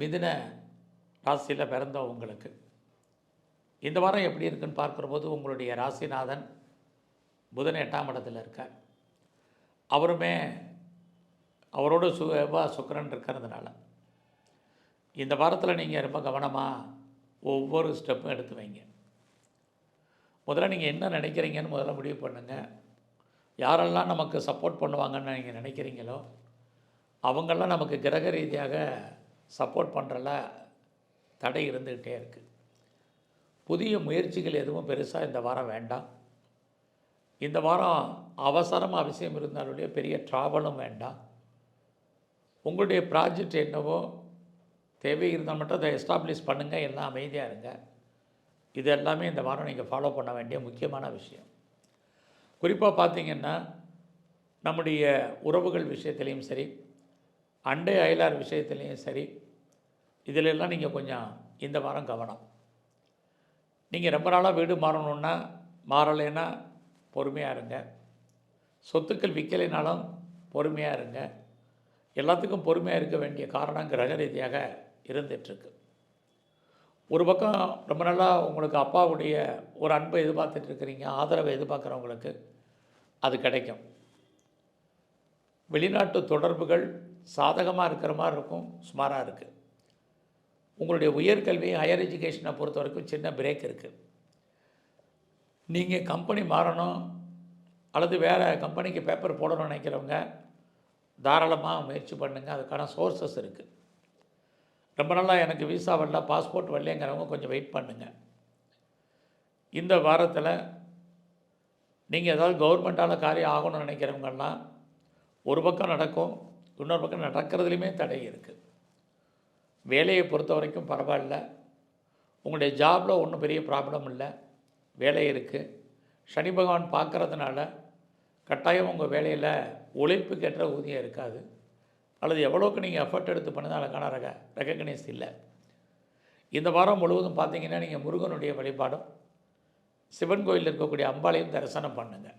மிதுன ராசியில் பிறந்த உங்களுக்கு. இந்த வாரம் எப்படி இருக்குன்னு பார்க்குற போது உங்களுடைய ராசிநாதன் புதன் எட்டாம் இடத்துல இருக்கார். அவருமே அவரோட சு சுக்கரன் இருக்கிறதுனால. இந்த வாரத்தில் நீங்கள் ரொம்ப கவனமாக ஒவ்வொரு ஸ்டெப்பும் எடுத்து வைங்க. முதல்ல நீங்கள் என்ன நினைக்கிறீங்கன்னு முதல்ல முடிவு பண்ணுங்கள் யாரெல்லாம் நமக்கு சப்போர்ட் பண்ணுவாங்கன்னு நீங்கள் நினைக்கிறீங்களோ அவங்கெல்லாம் நமக்கு கிரக ரீதியாக சப்போர்ட் பண்ணுறல தடை இருந்துக்கிட்டே இருக்குது புதிய முயற்சிகள் எதுவும் பெருசாக இந்த வாரம் வேண்டாம். இந்த வாரம் அவசரம் அவசியம் இருந்தாலுடைய பெரிய ட்ராவலும் வேண்டாம். உங்களுடைய ப்ராஜெக்ட் என்னவோ தேவை இருந்தால் மட்டும் அதை எஸ்டாப்ளிஷ் பண்ணுங்கள் எல்லாம் அமைதியாக இருங்க. இது எல்லாமே இந்த வாரம் நீங்கள் ஃபாலோ பண்ண வேண்டிய முக்கியமான விஷயம். குறிப்பாக பார்த்தீங்கன்னா நம்முடைய உறவுகள் விஷயத்துலேயும் சரி அண்டை அயலார் விஷயத்துலேயும் சரி இதிலெல்லாம் நீங்கள் கொஞ்சம் இந்த வாரம் கவனம். நீங்கள் ரொம்ப நாளாக வீடு மாறணுன்னா மாறலைன்னா பொறுமையாக இருங்க. சொத்துக்கள் விற்கலைனாலும் பொறுமையாக இருங்க. எல்லாத்துக்கும் பொறுமையாக இருக்க வேண்டிய காரணம் கிரக ரீதியாக இருந்துகிட்ருக்கு ஒரு பக்கம் ரொம்ப நாளாக உங்களுக்கு அப்பாவுடைய ஒரு அன்பை எதிர்பார்த்துட்ருக்குறீங்க ஆதரவை எதிர்பார்க்குறவங்களுக்கு அது கிடைக்கும். வெளிநாட்டு தொடர்புகள் சாதகமாக இருக்கிற மாதிரி இருக்கும் சுமாராக இருக்குது உங்களுடைய உயர்கல்வி ஹையர் எஜுகேஷனை பொறுத்த வரைக்கும் சின்ன பிரேக் இருக்குது நீங்கள் கம்பெனி மாறணும் அல்லது வேறு கம்பெனிக்கு பேப்பர் போடணும்னு நினைக்கிறவங்க தாராளமாக முயற்சி பண்ணுங்கள் அதுக்கான சோர்சஸ் இருக்குது ரொம்ப நாளாக எனக்கு விசா வரல பாஸ்போர்ட் வரலைங்கிறவங்க கொஞ்சம் வெயிட் பண்ணுங்கள் இந்த வாரத்தில் நீங்கள் ஏதாவது கவர்மெண்ட்டால் காரியம் ஆகணும்னு நினைக்கிறவங்கலாம் ஒரு பக்கம் நடக்கும் இன்னொரு பக்கம் நடக்கிறதுலையுமே தடை இருக்குது வேலையை பொறுத்த வரைக்கும் பரவாயில்ல. உங்களுடைய ஜாபில் ஒன்றும் பெரிய ப்ராப்ளம் இல்லை. வேலை இருக்குது சனி பகவான் பார்க்கறதுனால கட்டாயம் உங்கள் வேலையில் உழைப்புக்கேற்ற ஊதியம் இருக்காது. அல்லது எவ்வளோக்கு நீங்கள் எஃபர்ட் எடுத்து பண்ணது அதுக்கான ரக ரெக்கக்னைஸ் இல்லை. இந்த வாரம் முழுவதும் பார்த்தீங்கன்னா நீங்கள் முருகனுடைய வழிபாடும் சிவன் கோயிலில் இருக்கக்கூடிய அம்பாளையும் தரிசனம் பண்ணுங்கள்